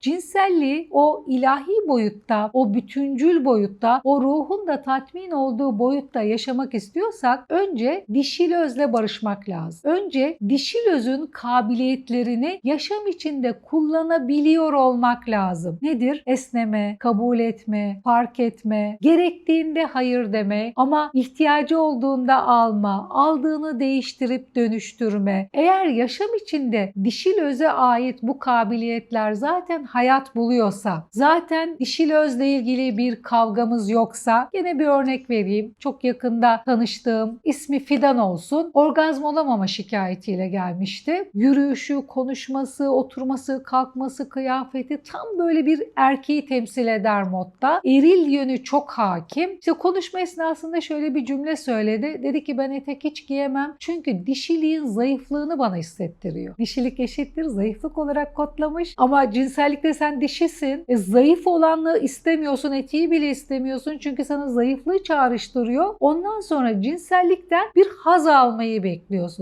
Cinselliği o ilahi boyutta, o bütüncül boyutta, o ruhun da tatmin olduğu boyutta yaşamak istiyorsak önce dişil özle barışmak lazım. Önce dişil özün kabiliyetlerini yaşam içinde kullanabiliyor olmak lazım. Nedir? Esneme, kabul etme, fark etme, gerektiğinde hayır deme ama ihtiyacı olduğunda alma, aldığını değiştirip dönüştürme. Eğer yaşam içinde dişil öze ait bu kabiliyetler zaten hayat buluyorsa, zaten dişil özle ilgili bir kavgamız yoksa, yine bir örnek vereyim. Çok yakında tanıştığım ismi Fidan olsun. Orgazm olamama şikayetiyle gelmişti. Yürüyüşü, konuşması, oturması, kalkması, kıyafeti tam böyle bir erkeği temsil eder modda. Eril yönü çok hakim. İşte konuşma esnasında şöyle bir cümle söyledi. Dedi ki ben etek hiç giyemem çünkü dişiliğin zayıflığını bana hissettiriyor. Dişilik eşittir zayıflık olarak kodlamış ama cinsellikte sen dişisin. E, zayıf olanlığı istemiyorsun, etiği bile istemiyorsun çünkü sana zayıflığı çağrıştırıyor. Ondan sonra cinsellikten bir haz almayı bekliyorsun.